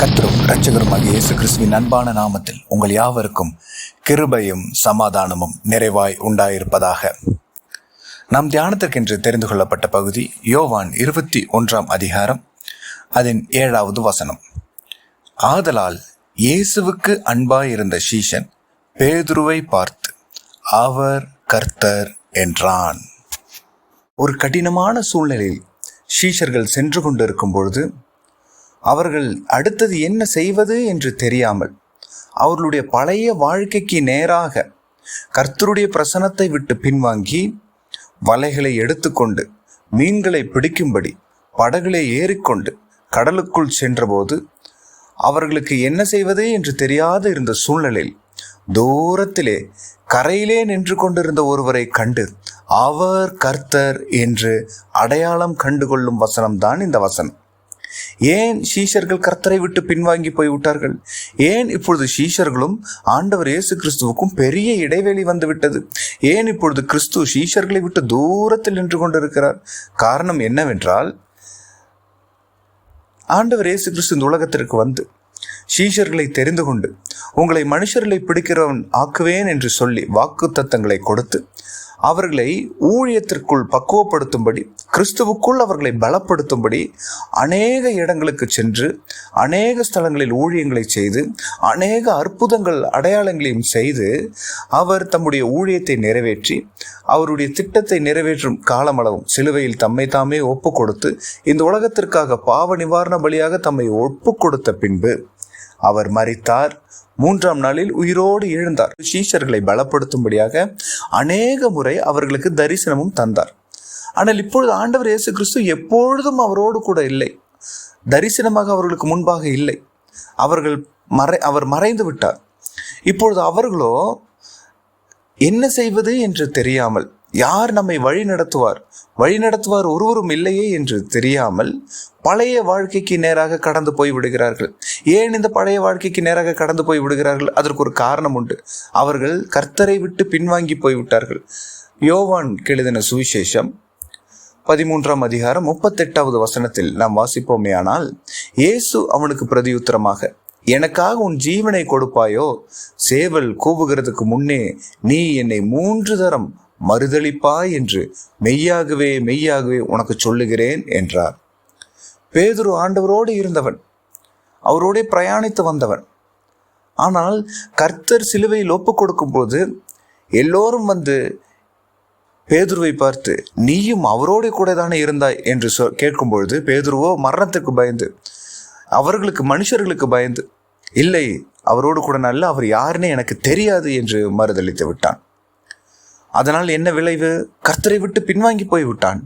கர்த்தரும் இரட்சகருமாகிய இயேசு கிறிஸ்துவின் அன்பான நாமத்தில் உங்கள் யாவருக்கும் கிருபையும் சமாதானமும் நிறைவாய் உண்டாயிருப்பதாக. நாம் தியானத்திற்கென்று தெரிந்து கொள்ளப்பட்ட பகுதி யோவான் இருபத்தி ஒன்றாம் அதிகாரம் அதன் ஏழாவது வசனம். ஆதலால் இயேசுவுக்கு அன்பாயிருந்த சீஷன் பேதுருவை பார்த்து அவர் கர்த்தர் என்றான். ஒரு கடினமான சூழ்நிலையில் ஷீஷர்கள் சென்று கொண்டிருக்கும் பொழுது அவர்கள் அடுத்தது என்ன செய்வது என்று தெரியாமல் அவர்களுடைய பழைய வாழ்க்கைக்கு நேராக கர்த்தருடைய பிரசனத்தை விட்டு பின்வாங்கி வலைகளை எடுத்துக்கொண்டு மீன்களை பிடிக்கும்படி படகுகளை ஏறிக்கொண்டு கடலுக்குள் சென்றபோது அவர்களுக்கு என்ன செய்வது என்று தெரியாது இருந்த சூழ்நிலையில் தூரத்திலே கரையிலே நின்று கொண்டிருந்த ஒருவரை கண்டு அவர் கர்த்தர் என்று அடையாளம் கண்டுகொள்ளும் வசனம்தான் இந்த வசனம். ஏன் சீஷர்கள் கர்த்தரை விட்டு பின்வாங்கி போய்விட்டார்கள்? ஏன் இப்பொழுது சீஷர்களும் ஆண்டவர் இயேசு கிறிஸ்துவுக்கும் பெரிய இடைவெளி வந்து விட்டது ஏன் இப்பொழுது கிறிஸ்து சீஷர்களை விட்டு தூரத்தில் நின்று கொண்டிருக்கிறார்? காரணம் என்னவென்றால் ஆண்டவர் இயேசு கிறிஸ்து இந்த உலகத்திற்கு வந்து சீஷர்களை தெரிந்து கொண்டு உங்களை மனுஷர்களை பிடிக்கிறவன் ஆக்குவேன் என்று சொல்லி வாக்கு தத்தங்களை கொடுத்து அவர்களை ஊழியத்திற்குள் பக்குவப்படுத்தும்படி கிறிஸ்துவுக்குள் அவர்களை பலப்படுத்தும்படி அநேக இடங்களுக்கு சென்று அநேக ஸ்தலங்களில் ஊழியங்களை செய்து அநேக அற்புதங்கள் அடையாளங்களையும் செய்து அவர் தம்முடைய ஊழியத்தை நிறைவேற்றி அவருடைய திட்டத்தை நிறைவேற்றும் காலமளவும் சிலுவையில் தம்மை தாமே ஒப்பு கொடுத்து இந்த உலகத்திற்காக பாவ நிவாரண பலியாக தம்மை ஒப்பு கொடுத்த பின்பு அவர் மறித்தார் மூன்றாம் நாளில் உயிரோடு எழுந்தார். சீஷர்களை பலப்படுத்தும்படியாக அநேக முறை அவர்களுக்கு தரிசனமும் தந்தார். ஆனால் இப்பொழுது ஆண்டவர் இயேசு கிறிஸ்து எப்பொழுதும் அவரோடு கூட இல்லை. தரிசனமாக அவர்களுக்கு முன்பாக இல்லை. அவர்கள் மறை அவர் மறைந்து விட்டார். இப்பொழுது அவர்களோ என்ன செய்வது என்று தெரியாமல் யார் நம்மை வழி நடத்துவார்? வழி நடத்துவார் ஒருவரும் இல்லையே என்று தெரியாமல் பழைய வாழ்க்கைக்கு நேராக கடந்து போய் விடுகிறார்கள். ஏன் இந்த பழைய வாழ்க்கைக்கு நேராக கடந்து போய் விடுகிறார்கள்? அதற்கு ஒரு காரணம் உண்டு. அவர்கள் கர்த்தரை விட்டு பின்வாங்கி போய்விட்டார்கள் யோவான் கெழுதின சுவிசேஷம் பதிமூன்றாம் அதிகாரம் முப்பத்தெட்டாவது வசனத்தில் நாம் வாசிப்போமே ஆனால் இயேசு அவனுக்கு பிரதியுத்தரமாக எனக்காக உன் ஜீவனை கொடுப்பாயோ? சேவல் கூவுகிறதுக்கு முன்னே நீ என்னை மூன்று தரம் மறுதளிப்பாய் என்று மெய்யாகவே மெய்யாகவே உனக்கு சொல்லுகிறேன் என்றார். பேதுரு ஆண்டவரோடு இருந்தவன். அவரோடே பிரயாணித்து வந்தவன். ஆனால் கர்த்தர் சிலுவையில் ஒப்பு கொடுக்கும்போது எல்லோரும் வந்து பேதுருவை பார்த்து நீயும் அவரோடு கூட தானே இருந்தாய்? என்று சொ கேட்கும் பொழுது பேதுருவோ மரணத்துக்கு பயந்து அவர்களுக்கு மனுஷர்களுக்கு பயந்து இல்லை அவரோடு கூட நல்ல அவர் யாருன்னு எனக்கு தெரியாது என்று மறுதளித்து விட்டான். அதனால் என்ன விளைவு? கர்த்தரை விட்டு பின்வாங்கி போய் விட்டான்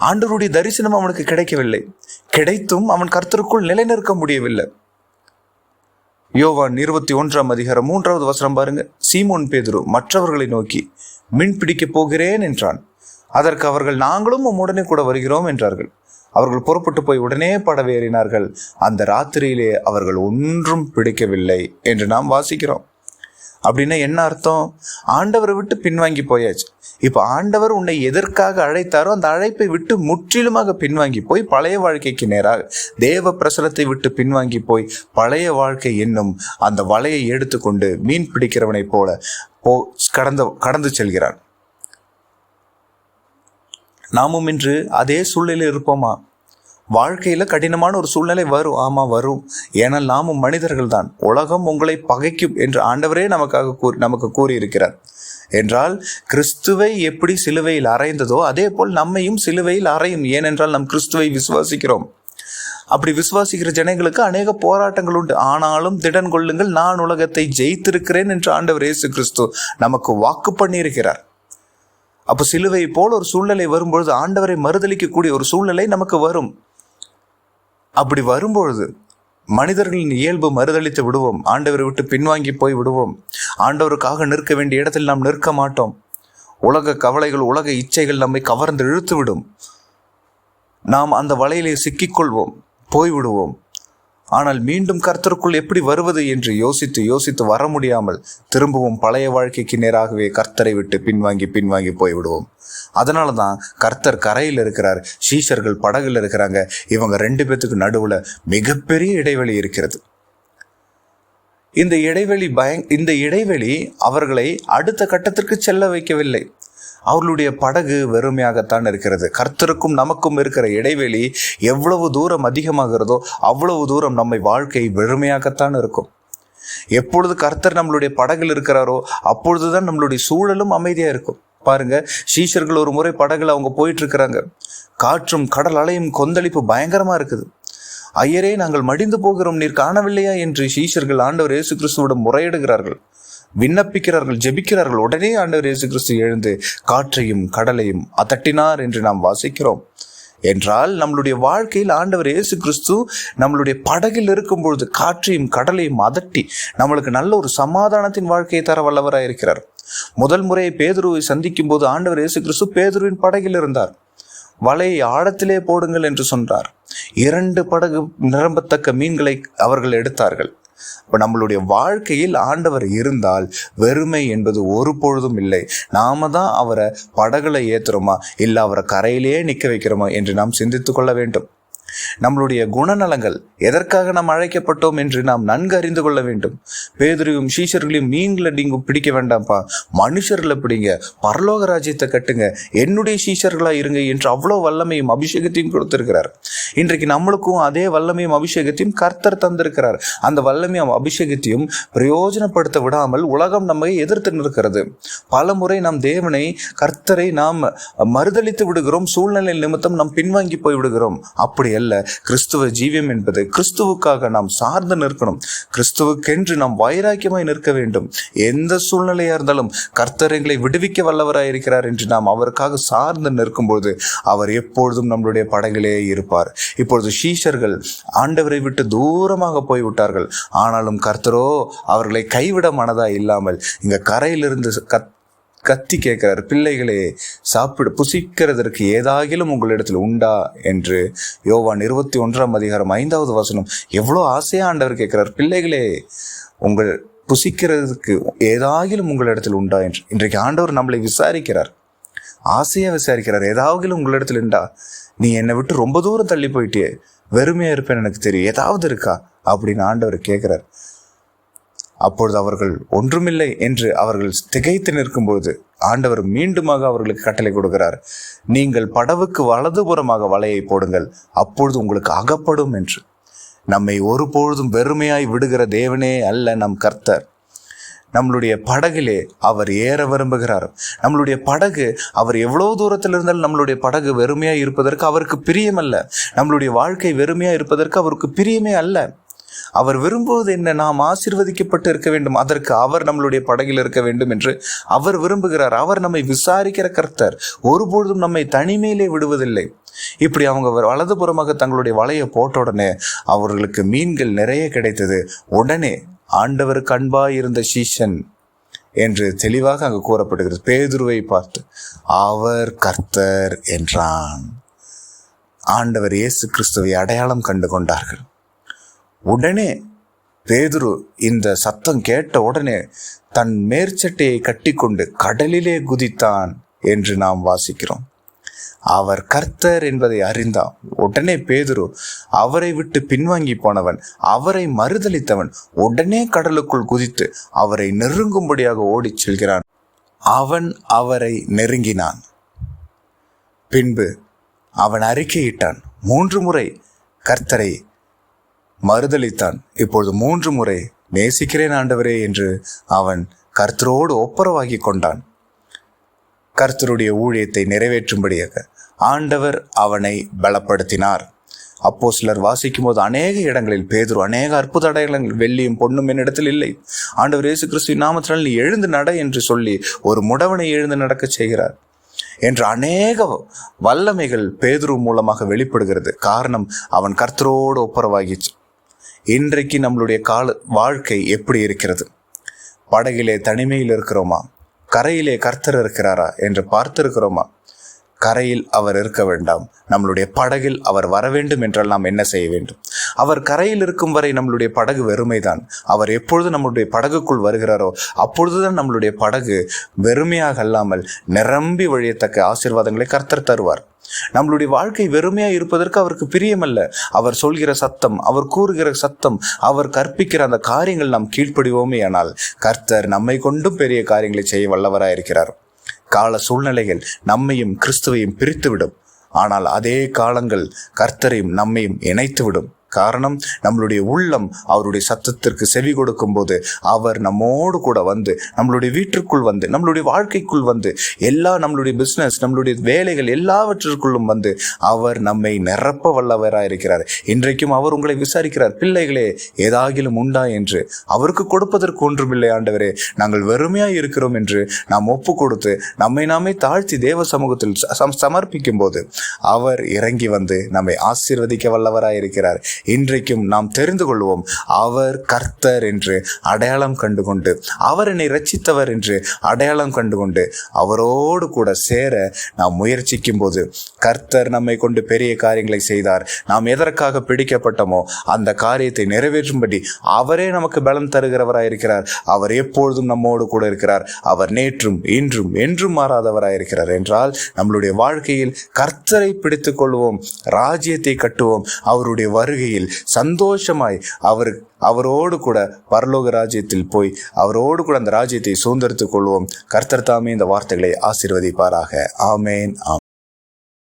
ஆண்டவருடைய தரிசனம் அவனுக்கு கிடைக்கவில்லை. கிடைத்தும் அவன் கர்த்தருக்குள் நிலைநிற்க முடியவில்லை. யோவான் இருபத்தி ஒன்றாம் அதிகாரம் மூன்றாவது வசனம் பாருங்க. சீமோன் பேதுரு மற்றவர்களை நோக்கி மின் பிடிக்கப் போகிறேன் என்றான். அதற்கு அவர்கள் நாங்களும் உம்முடனே கூட வருகிறோம் என்றார்கள். அவர்கள் புறப்பட்டு போய் உடனே படவேறினார்கள். அந்த ராத்திரியிலே அவர்கள் ஒன்றும் பிடிக்கவில்லை என்று நாம் வாசிக்கிறோம். அப்படின்னா என்ன அர்த்தம்? ஆண்டவரை விட்டு பின்வாங்கி போயாச்சு. இப்போ ஆண்டவர் உன்னை எதற்காக அழைத்தாரோ அந்த அழைப்பை விட்டு முற்றிலுமாக பின்வாங்கி போய் பழைய வாழ்க்கைக்கு நேராக தேவ பிரசலத்தை விட்டு பின்வாங்கி போய் பழைய வாழ்க்கை என்னும் அந்த வலையை எடுத்துக்கொண்டு மீன் பிடிக்கிறவனைப் போல போ கடந்து கடந்து செல்கிறான். நாமும் இன்று அதே சூழ்நிலையில் இருப்போமா? வாழ்க்கையில் கடினமான ஒரு சூழ்நிலை வரும். ஆமா வரும். ஏன்னா நாமும் மனிதர்கள் தான் உலகம் உங்களை பகைக்கும் என்று ஆண்டவரே நமக்காக கூறி நமக்கு கூறியிருக்கிறார். என்றால் கிறிஸ்துவை எப்படி சிலுவையில் அறைந்ததோ அதே போல் நம்மையும் சிலுவையில் அறையும். ஏனென்றால் நம் கிறிஸ்துவை விசுவாசிக்கிறோம். அப்படி விசுவாசிக்கிற ஜனங்களுக்கு அநேக போராட்டங்கள் உண்டு. ஆனாலும் திடன் கொள்ளுங்கள் நான் உலகத்தை ஜெயித்திருக்கிறேன் என்று ஆண்டவர் இயேசு கிறிஸ்து நமக்கு வாக்கு பண்ணியிருக்கிறார். அப்போ சிலுவை போல் ஒரு சூழ்நிலை வரும்பொழுது ஆண்டவரை மறுதளிக்கக்கூடிய ஒரு சூழ்நிலை நமக்கு வரும். அப்படி வரும்பொழுது மனிதர்களின் இயல்பு மறுதளித்து விடுவோம். ஆண்டவரை விட்டு பின்வாங்கி போய் விடுவோம். ஆண்டவருக்காக நிற்க வேண்டிய இடத்தில் நாம் நிற்க மாட்டோம். உலக கவலைகள் உலக இச்சைகள் நம்மை கவர்ந்து இழுத்து விடும் நாம் அந்த வலையிலே சிக்கிக்கொள்வோம். போய்விடுவோம். ஆனால் மீண்டும் கர்த்தருக்குள் எப்படி வருவது என்று யோசித்து யோசித்து வர முடியாமல் திரும்பவும் பழைய வாழ்க்கைக்கு நேராகவே கர்த்தரை விட்டு பின்வாங்கி பின்வாங்கி போய்விடுவோம். அதனால தான் கர்த்தர் கரையில் இருக்கிறார் சீஷர்கள் படகுல இருக்கிறாங்க. இவங்க ரெண்டு பேத்துக்கு நடுவில் மிகப்பெரிய இடைவெளி இருக்கிறது. இந்த இடைவெளி பய இந்த இடைவெளி அவர்களை அடுத்த கட்டத்திற்கு செல்ல வைக்கவில்லை. அவர்களுடைய படகு வெறுமையாகத்தான் இருக்கிறது. கர்த்தருக்கும் நமக்கும் இருக்கிற இடைவெளி எவ்வளவு தூரம் அதிகமாகிறதோ அவ்வளவு தூரம் நம்மை வாழ்க்கை வெறுமையாகத்தான் இருக்கும். எப்பொழுது கர்த்தர் நம்மளுடைய படகில் இருக்கிறாரோ அப்பொழுதுதான் நம்மளுடைய சூழலும் அமைதியாக இருக்கும். பாருங்க சீஷர்கள் ஒரு முறை படகுல அவங்க போயிட்டு இருக்கிறாங்க காற்றும் கடல் அலையும் கொந்தளிப்பு பயங்கரமா இருக்குது. ஐயரே நாங்கள் மடிந்து போகிறோம் நீர் காணவில்லையா என்று சீஷர்கள் ஆண்டவர் இயேசு கிறிஸ்துவிடம் முறையிடுகிறார்கள். விண்ணப்பிக்கிறார்கள் ஜெபிக்கிறார்கள் உடனே ஆண்டவர் இயேசு கிறிஸ்து எழுந்து காற்றையும் கடலையும் அதட்டினார் என்று நாம் வாசிக்கிறோம். என்றால் நம்மளுடைய வாழ்க்கையில் ஆண்டவர் இயேசு கிறிஸ்து நம்மளுடைய படகில் இருக்கும் பொழுது காற்றையும் கடலையும் அதட்டி நம்மளுக்கு நல்ல ஒரு சமாதானத்தின் வாழ்க்கையை தர வல்லவராக இருக்கிறார். முதல் முறை பேதுருவை சந்திக்கும் போது ஆண்டவர் இயேசு கிறிஸ்து பேதுருவின் படகில் இருந்தார். வலையை ஆழத்திலே போடுங்கள் என்று சொன்னார். இரண்டு படகு நிரம்பத்தக்க மீன்களை அவர்கள் எடுத்தார்கள். இப்போ நம்மளுடைய வாழ்க்கையில் ஆண்டவர் இருந்தால் வெறுமை என்பது ஒரு பொழுதும் இல்லை. நாம தான் அவரை படகுல ஏத்துறோமா? இல்லை அவரை கரையிலேயே நிற்க வைக்கிறோமா? என்று நாம் சிந்தித்து கொள்ள வேண்டும். நம்மளுடைய குணநலங்கள் எதற்காக நாம் அழைக்கப்பட்டோம் என்று நாம் நன்கு அறிந்து கொள்ள வேண்டும். பேதுரையும் சீஷர்களையும் மீன்களை நீங்க பிடிக்க வேண்டாம்ப்பா. மனுஷர்களை பிடிங்க. பரலோக ராஜ்யத்தை கட்டுங்க. என்னுடைய சீஷர்களா இருங்க என்று அவ்வளோ வல்லமையும் அபிஷேகத்தையும் கொடுத்திருக்கிறார். இன்றைக்கு நம்மளுக்கும் அதே வல்லமையும் அபிஷேகத்தையும் கர்த்தர் தந்திருக்கிறார். அந்த வல்லமையும் அபிஷேகத்தையும் பிரயோஜனப்படுத்த விடாமல் உலகம் நம்மை எதிர்த்து நிற்கிறது. பல முறை நாம் தேவனை கர்த்தரை நாம் மறுதளித்து விடுகிறோம். சூழ்நிலை நிமித்தம் நாம் பின்வாங்கி போய் விடுகிறோம். அப்படி அல்ல. கிறிஸ்துவ ஜீவியம் என்பது கிறிஸ்துவுக்காக நாம் சார்ந்து நிற்கணும். கிறிஸ்துவுக்கென்று நாம் வைராக்கியமாய் நிற்க வேண்டும். எந்த சூழ்நிலையா இருந்தாலும் கர்த்தர் எங்களை விடுவிக்க வல்லவராய் இருக்கிறார் என்று நாம் அவருக்காக சார்ந்து நிற்கும்போது அவர் எப்பொழுதும் நம்மளுடைய படங்களே இருப்பார். இப்பொழுது ஷீஷர்கள் ஆண்டவரை விட்டு தூரமாக போய்விட்டார்கள். ஆனாலும் கர்த்தரோ அவர்களை கைவிட மனதா இல்லாமல் இங்க கரையிலிருந்து கத் கத்தி கேட்கிறார் பிள்ளைகளே சாப்பிட புசிக்கிறதற்கு ஏதாகிலும் உங்களிடத்தில் உண்டா? என்று யோவான் இருபத்தி ஒன்றாம் அதிகாரம் ஐந்தாவது வசனம். எவ்வளோ ஆசையா ஆண்டவர் கேட்கிறார் பிள்ளைகளே உங்கள் புசிக்கிறதுக்கு ஏதாகிலும் உங்களிடத்தில் உண்டா? என்று. இன்றைக்கு ஆண்டவர் நம்மளை விசாரிக்கிறார். ஆசையாக விசாரிக்கிறார் ஏதாவது உங்களிடத்தில் உண்டா? நீ என்னை விட்டு ரொம்ப தூரம் தள்ளி போயிட்டே வெறுமையாக இருப்பேன் எனக்கு தெரியும் ஏதாவது இருக்கா? அப்படின்னு ஆண்டவர் கேட்குறார். அப்பொழுது அவர்கள் ஒன்றுமில்லை என்று அவர்கள் திகைத்து நிற்கும்போது ஆண்டவர் மீண்டுமாக அவர்களுக்கு கட்டளை கொடுக்கிறார். நீங்கள் படவுக்கு வலதுபுறமாக வலையை போடுங்கள் அப்பொழுது உங்களுக்கு அகப்படும் என்று. நம்மை ஒருபொழுதும் வெறுமையாய் விடுகிற தேவனே அல்ல நம் கர்த்தர். நம்மளுடைய படகிலே அவர் ஏற விரும்புகிறார். நம்மளுடைய படகு அவர் எவ்வளோ தூரத்தில் இருந்தாலும் நம்மளுடைய படகு வெறுமையாக இருப்பதற்கு அவருக்கு பிரியமல்ல. நம்மளுடைய வாழ்க்கை வெறுமையாக இருப்பதற்கு அவருக்கு பிரியமே அல்ல. அவர் விரும்புவது என்ன? நாம் ஆசீர்வதிக்கப்பட்டு இருக்க வேண்டும். அதற்கு அவர் நம்மளுடைய படகில் இருக்க வேண்டும் என்று அவர் விரும்புகிறார். அவர் நம்மை விசாரிக்கிற கர்த்தர் ஒருபொழுதும் நம்மை தனிமையிலே விடுவதில்லை. இப்படி அவங்க வலதுபுறமாக தங்களுடைய வலையை போட்ட உடனே அவர்களுக்கு மீன்கள் நிறைய கிடைத்தது. உடனே ஆண்டவருக்கு அன்பாய் இருந்த சீஷன் என்று தெளிவாக அங்கு கூறப்படுகிறது. பேதுருவை பார்த்து அவர் கர்த்தர் என்றான். ஆண்டவர் இயேசு கிறிஸ்துவை அடையாளம் கண்டு கொண்டார்கள். உடனே பேதுரு இந்த சத்தம் கேட்ட உடனே தன் மேற்சட்டையை கட்டிக்கொண்டு கடலிலே குதித்தான் என்று நாம் வாசிக்கிறோம். அவர் கர்த்தர் என்பதை அறிந்தான். உடனே பேதுரு அவரை விட்டு பின்வாங்கி போனவன் அவரை மறுதளித்தவன் உடனே கடலுக்குள் குதித்து அவரை நெருங்கும்படியாக ஓடிச் செல்கிறான். அவன் அவரை நெருங்கினான். பின்பு அவன் அறிக்கையிட்டான் மூன்று முறை கர்த்தரை மறுதளித்தான் இப்பொழுது மூன்று முறை நேசிக்கிறேன் ஆண்டவரே என்று அவன் கர்த்தரோடு ஒப்புரவாகி கொண்டான். கர்த்தருடைய ஊழியத்தை நிறைவேற்றும்படியாக ஆண்டவர் அவனை பலப்படுத்தினார். அப்போ சிலர் வாசிக்கும் போது அநேக இடங்களில் பேதுரு அநேக அற்புத அடையாளங்கள் வெள்ளியும் பொண்ணும் என்னிடத்தில் இல்லை. ஆண்டவர் இயேசு கிறிஸ்து நாமத்தினால் நீ எழுந்து நட என்று சொல்லி ஒரு முடவனை எழுந்து நடக்கச் செய்கிறார் என்று அநேக வல்லமைகள் பேதுரு மூலமாக வெளிப்படுகிறது. காரணம் அவன் கர்த்தரோடு ஒப்புரவாகிச்சு இன்றைக்கு நம்மளுடைய கால வாழ்க்கை எப்படி இருக்கிறது? படகிலே தனிமையில் இருக்கிறோமா? கரையிலே கர்த்தர் இருக்கிறாரா என்று பார்த்திருக்கிறோமா? கரையில் அவர் இருக்க வேண்டாம். நம்மளுடைய படகில் அவர் வர வேண்டும் என்றால் நாம் என்ன செய்ய வேண்டும்? அவர் கரையில் இருக்கும் வரை நம்மளுடைய படகு வெறுமைதான். அவர் எப்பொழுது நம்மளுடைய படகுக்குள் வருகிறாரோ அப்பொழுதுதான் நம்மளுடைய படகு வெறுமையாக அல்லாமல் நிரம்பி வழியத்தக்க ஆசீர்வாதங்களை கர்த்தர் தருவார். நம்மளுடைய வாழ்க்கை வெறுமையா இருப்பதற்கு அவருக்கு பிரியமல்ல. அவர் சொல்கிற சத்தம் அவர் கூறுகிற சத்தம் அவர் கற்பிக்கிற அந்த காரியங்கள் நாம் கீழ்ப்படிவோமே ஆனால் கர்த்தர் நம்மை கொண்டும் பெரிய காரியங்களை செய்ய வல்லவராய் இருக்கிறார். கால சூழ்நிலைகள் நம்மையும் கிறிஸ்துவையும் பிரித்துவிடும். ஆனால் அதே காலங்கள் கர்த்தரையும் நம்மையும் இணைத்துவிடும். காரணம் நம்மளுடைய உள்ளம் அவருடைய சத்தத்திற்கு செவி கொடுக்கும் போது அவர் நம்மோடு கூட வந்து நம்மளுடைய வீட்டிற்குள் வந்து நம்மளுடைய வாழ்க்கைக்குள் வந்து எல்லா நம்மளுடைய பிஸ்னஸ் நம்மளுடைய வேலைகள் எல்லாவற்றிற்குள்ளும் வந்து அவர் நம்மை நிரப்ப வல்லவராக இருக்கிறார் இன்றைக்கும் அவர் உங்களை விசாரிக்கிறார் பிள்ளைகளே ஏதாகிலும் உண்டா? என்று. அவருக்கு கொடுப்பதற்கு ஒன்றுமில்லை ஆண்டவரே. நாங்கள் வெறுமையாக இருக்கிறோம் என்று நாம் ஒப்பு கொடுத்து நம்மை நாமே தாழ்த்தி தேவ சமூகத்தில் சம்- சமர்ப்பிக்கும் போது அவர் இறங்கி வந்து நம்மை ஆசீர்வதிக்க வல்லவராக இருக்கிறார் இன்றைக்கும் நாம் தெரிந்து கொள்வோம் அவர் கர்த்தர் என்று அடையாளம் கண்டுகொண்டு அவர் என்னை ரச்சித்தவர் என்று அடையாளம் கண்டுகொண்டு அவரோடு கூட சேர நாம் முயற்சிக்கும் போது கர்த்தர் நம்மை கொண்டு பெரிய காரியங்களை செய்தார். நாம் எதற்காக பிடிக்கப்பட்டோமோ அந்த காரியத்தை நிறைவேற்றும்படி அவரே நமக்கு பலம் தருகிறவராயிருக்கிறார். அவர் எப்பொழுதும் நம்மோடு கூட இருக்கிறார். அவர் நேற்றும் இன்றும் என்றும் மாறாதவராயிருக்கிறார். என்றால் நம்மளுடைய வாழ்க்கையில் கர்த்தரை பிடித்துக் கொள்வோம் ராஜ்யத்தை கட்டுவோம் அவருடைய வருகை வருகையில் சந்தோஷமாய் அவர் அவரோடு கூட பரலோக ராஜ்யத்தில் போய் அவரோடு கூட அந்த ராஜ்யத்தை சுதந்திரத்துக் கொள்வோம். கர்த்தர் தாமே இந்த வார்த்தைகளை ஆசிர்வதிப்பாராக. ஆமேன் ஆமென்.